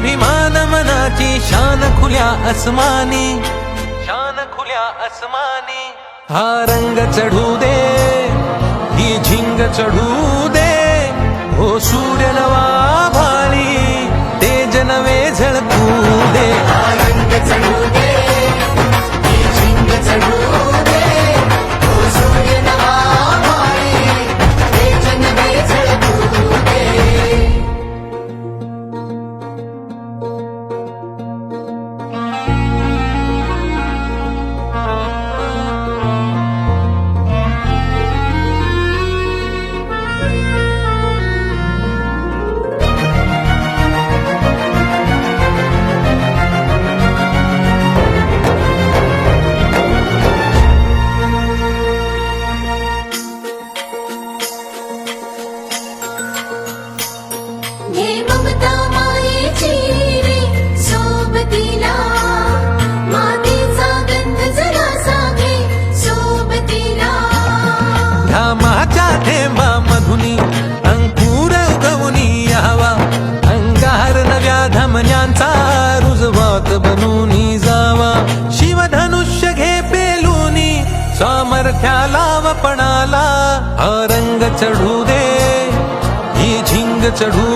अभिमान मनाची शान खुल्या अस्मानी शान खुल्या अस्मानी हा रंग चढू दे ही झिंग चढू दे. हो सूर्य नवा भाळी तेज नवे झळकू दे. हा रंग चढू थेंबा मधुनी अंकुर गवनी यावा. अंगार नव्या धमन्यांचा रुजवात बनूनी जावा. शिवधनुष्य घे पेलूनी सामर्थ्याला वपणाला हा रंग चढू दे ही झिंग चढू